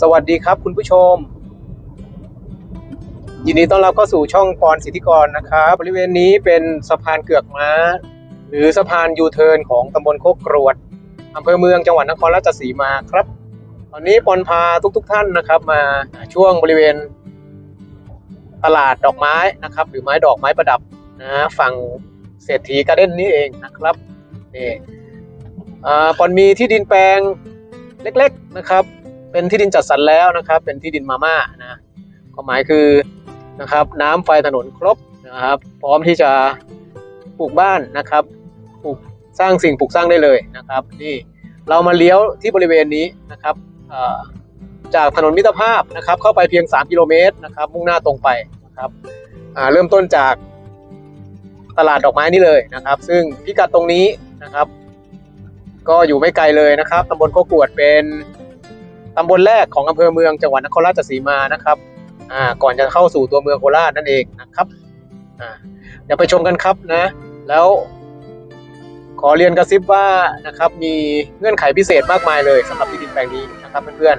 สวัสดีครับคุณผู้ชม ยินดีต้อนรับเข้าสู่ช่องปอนสิทธิกรนะครับบริเวณนี้เป็นสะพานเกือกม้า หรือสะพานยูเทิร์นของตำบลโคกกรวดอำเภอเมืองจังหวัดนครราชสีมาครับ ตอนนี้ปอนพาทุกๆทท่านนะครับ มาช่วงบริเวณตลาดดอกไม้นะครับ หรือไม้ดอกไม้ประดับนะฝั่งเศรษฐีการ์เด้นนี่เองนะครับนี่ปอนมีที่ดินแปลงเล็ก ๆนะครับ เป็นที่ดินจัดสรรแล้วนะครับ เป็นที่ดินมาม่านะความหมายคือนะครับ น้ำไฟถนนครบนะครับ พร้อมที่จะปลูกบ้านนะครับปลูกสร้างสิ่งปลูกสร้างได้เลยนะครับ นี่เรามาเลี้ยวที่บริเวณนี้นะครับจากถนนมิตรภาพนะครับ เข้าไปเพียง 3 กิโลเมตรนะครับ มุ่งหน้าตรงไปนะครับเริ่มต้นจากตลาดดอกไม้นี่เลยนะครับ ซึ่งพิกัดตรงนี้นะครับ ก็อยู่ไม่ไกลเลยนะครับตำบลโคกรวดเป็น ตำบลแรกของอำเภอเมืองจังหวัดนครราชสีมานะครับอ่าก่อนจะเข้าสู่ตัวเมืองโคราชนั่นเองนะครับอ่าเดี๋ยวไปชมกันครับนะ แล้ว ขอเรียนกระซิบว่านะครับ มีเงื่อนไขพิเศษมากมายเลยสำหรับที่ดินแปลงนี้นะครับเพื่อน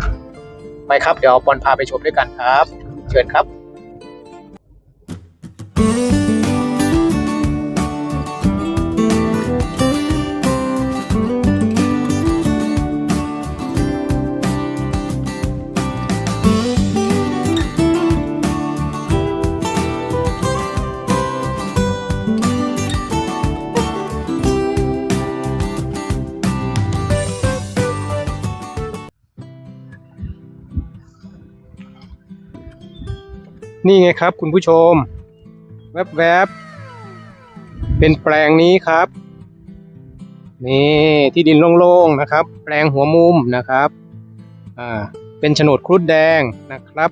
ๆไปครับเดี๋ยวปอนพาไปชมด้วยกันครับ เชิญครับ นี่ไงครับ คุณผู้ชม แวบๆเป็นแปลงนี้ครับ นี่ที่ดินโล่งๆนะครับ แปลงหัวมุมนะครับอ่าเป็นโฉนดครุฑแดงนะครับ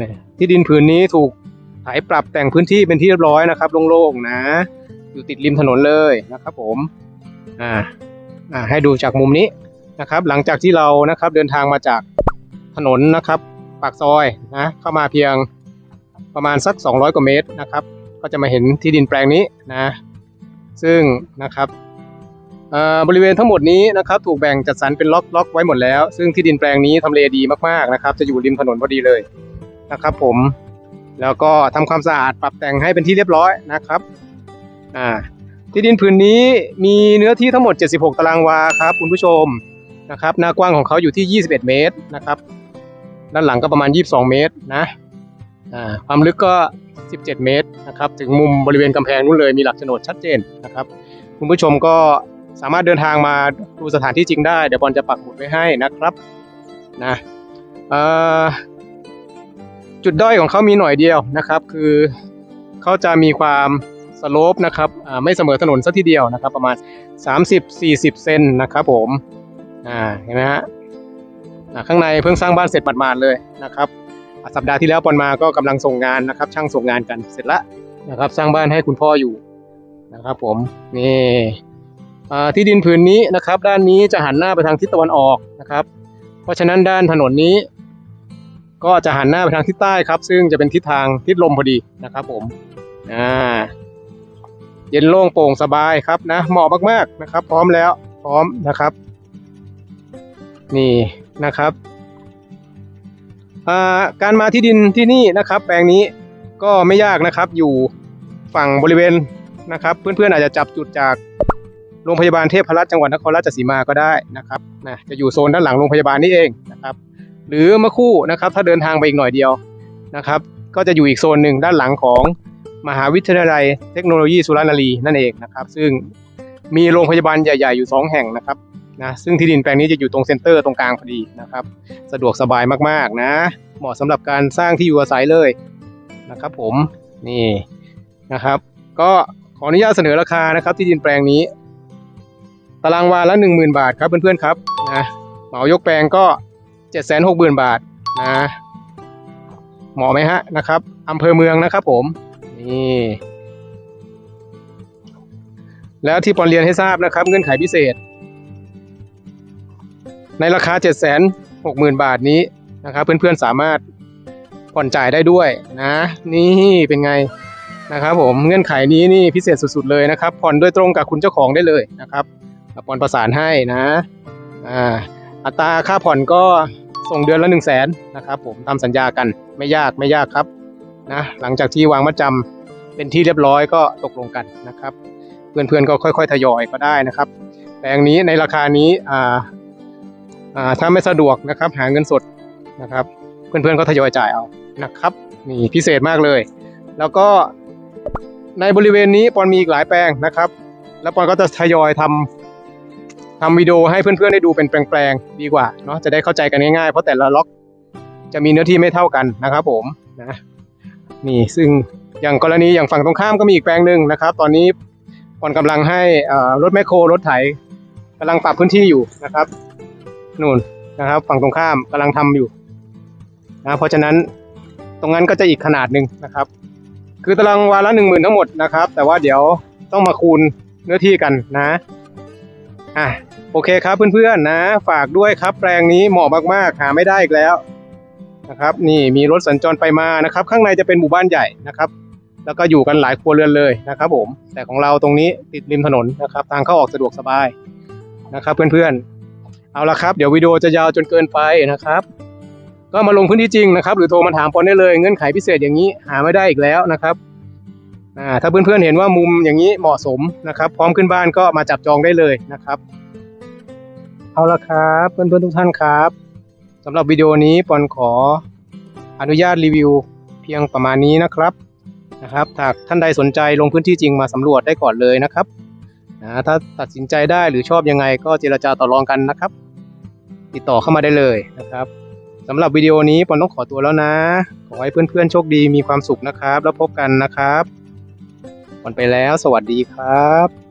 นี่ที่ดินผืนนี้ถูกไถปรับแต่งพื้นที่เป็นที่เรียบร้อยนะครับโล่งๆนะ อยู่ติดริมถนนเลยนะครับ ผมอ่าอ่าให้ดูจากมุมนี้นะครับ หลังจากที่เรานะครับเดินทางมาจากถนนนะครับ ปากซอยนะเข้ามาเพียงประมาณสัก 200 กว่าเมตรนะครับ ก็จะมาเห็นที่ดินแปลงนี้นะซึ่งนะครับบริเวณทั้งหมดนี้นะครับถูกแบ่งจัดสรรเป็นล็อกล็อกไว้หมดแล้ว ซึ่งที่ดินแปลงนี้ทำเลดีมากๆนะครับ จะอยู่ริมถนนพอดีเลยนะครับ ผมแล้วก็ทำความสะอาดปรับแต่งให้เป็นที่เรียบร้อยนะครับอ่าที่ดินผืนนี้มีเนื้อที่ทั้งหมด 76 ตารางวาครับคุณผู้ชมนะครับหน้ากว้างของเขาอยู่ที่ 21 เมตรนะครับ ด้านหลังก็ประมาณ 22 เมตรนะความลึกก็ 17 เมตรนะครับถึงมุมบริเวณกำแพงนู้นเลยมีหลักโฉนดชัดเจนนะครับ คุณผู้ชมก็สามารถเดินทางมาดูสถานที่จริงได้ เดี๋ยวบอลจะปักหมุดไว้ให้นะครับนะจุดด้อยของเขามีหน่อยเดียวนะครับ คือเขาจะมีความสโลปนะครับไม่เสมอถนนสักทีเดียวนะครับ ประมาณ 30-40 เซนนะครับผมอ่าเห็นไหมฮะ ข้างในเพิ่งสร้างบ้านเสร็จหมาดๆเลยนะครับสัปดาห์ที่แล้วปอนมาก็กำลังส่งงานนะครับ ช่างส่งงานกันเสร็จละนะครับ สร้างบ้านให้คุณพ่ออยู่นะครับ ผมนี่ที่ดินผืนนี้นะครับ ด้านนี้จะหันหน้าไปทางทิศตะวันออกนะครับ เพราะฉะนั้นด้านถนนนี้ ก็จะหันหน้าไปทางทิศใต้ครับ ซึ่งจะเป็นทิศทางทิศลมพอดีนะครับ ผมอ่าเย็นโล่งโปร่งสบายครับนะเหมาะมากๆนะครับ พร้อมแล้วพร้อมนะครับ นี่ นะครับาการมาที่ดินที่นี่นะครับ แปลงนี้ก็ไม่ยากนะครับ อยู่ฝั่งบริเวณนะครับ เพื่อนๆอาจจะจับจุดจากโรงพยาบาลเทพรัตน์จังหวัดนครราชสีมาก็ได้นะครับนะจะอยู่โซนด้านหลังโรงพยาบาลนี่เองนะครับ หรือเมื่อคู่นะครับถ้าเดินทางไปอีกหน่อยเดียวนะครับ ก็จะอยู่อีกโซนหนึ่งด้านหลังของมหาวิทยาลัยเทคโนโลยีสุรานารีนั่นเองนะครับ ซึ่งมีโรงพยาบาลใหญ่ ๆ อยู่สองแห่งนะครับ นะซึ่งที่ดินแปลงนี้จะอยู่ตรงเซ็นเตอร์ตรงกลางพอดีนะครับ สะดวกสบายมากๆนะ เหมาะสำหรับการสร้างที่อยู่อาศัยเลยนะครับ ผมนี่นะครับ ก็ขออนุญาตเสนอราคานะครับ ที่ดินแปลงนี้ ตารางวาละหนึ่งหมื่นบาทครับเพื่อนๆครับนะเหมายกแปลงก็เจ็ดแสนหกหมื่นบาทนะเหมาะไหมฮะนะครับอำเภอเมืองนะครับ ผมนี่แล้วที่ปอนเรียนให้ทราบนะครับ เงื่อนไขพิเศษ ในราคา 7 6 0 0 0 0 บาทนี้นะครับเพื่อนๆสามารถผ่อนจ่ายได้ด้วยนะนี่เป็นไงนะครับผมเงื่อนไขนี้นี่พิเศษสุดๆเลยนะครับ ผ่อนโดยตรงกับคุณเจ้าของได้เลยนะครับปอนประสานให้นะอ่าอัตราค่าผ่อนก็ส่งเดือนละหนึ่งแสนนะครับผมทำสัญญากันไม่ยากไม่ยากครับนะหลังจากที่วางมัดจำเป็นที่เรียบร้อยก็ตกลงกันนะครับ เพื่อนๆก็ค่อย ๆ ทยอยก็ได้นะครับแปลงนี้ในราคานี้อ่า ถ้าไม่สะดวกนะครับหาเงินสดนะครับ เพื่อนๆก็ทยอยจ่ายเอานะครับนี่พิเศษมากเลย แล้วก็ในบริเวณนี้ปอนมีอีกหลายแปลงนะครับ แล้วปอนก็จะทยอยทำทำวิดีโอให้เพื่อนๆได้ดูเป็นแปลงๆดีกว่าเนาะจะได้เข้าใจกันง่ายๆเพราะแต่ละล็อกจะมีเนื้อที่ไม่เท่ากันนะครับ ผมนะนี่ซึ่งอย่างกรณีอย่างฝั่งตรงข้ามก็มีอีกแปลงหนึ่งนะครับ ตอนนี้ปอนกำลังให้รถแมคโครรถไถกำลังปรับพื้นที่อยู่นะครับ นู่นนะครับ ฝั่งตรงข้ามกำลังทำอยู่นะเพราะฉะนั้นตรงนั้นก็จะอีกขนาดหนึ่งนะครับ คือตารางวาละหนึ่งหมื่นทั้งหมดนะครับ แต่ว่าเดี๋ยวต้องมาคูณเนื้อที่กันนะอะโอเคครับเพื่อนๆนะ ฝากด้วยครับ แปลงนี้เหมาะมากๆ หาไม่ได้อีกแล้วนะครับ นี่มีรถสัญจรไปมานะครับ ข้างในจะเป็นหมู่บ้านใหญ่นะครับ แล้วก็อยู่กันหลายครัวเรือนเลยนะครับ ผม แต่ของเราตรงนี้ติดริมถนนนะครับ ทางเข้าออกสะดวกสบายนะครับ เพื่อนๆ เอาละครับ เดี๋ยววิดีโอจะยาวจนเกินไปนะครับ ก็มาลงพื้นที่จริงนะครับ หรือโทรมาถามปอนได้เลยเงื่อนไขพิเศษอย่างนี้หาไม่ได้อีกแล้วนะครับอ่าถ้าเพื่อนๆเห็นว่ามุมอย่างนี้เหมาะสมนะครับ พร้อมขึ้นบ้านก็มาจับจองได้เลยนะครับ เอาละครับเพื่อนๆทุกท่านครับสำหรับวิดีโอนี้ปอนขออนุญาตรีวิวเพียงประมาณนี้นะครับนะครับถ้าท่านใดสนใจลงพื้นที่จริงมาสำรวจได้ก่อนเลยนะครับ นะถ้าตัดสินใจได้หรือชอบยังไงก็เจรจาต่อรองกันนะครับ ติดต่อเข้ามาได้เลยนะครับสำหรับวิดีโอนี้ปอนต้องขอตัวแล้วนะ ขอให้เพื่อนๆโชคดีมีความสุขนะครับ แล้วพบกันนะครับก่อนไปแล้ว สวัสดีครับ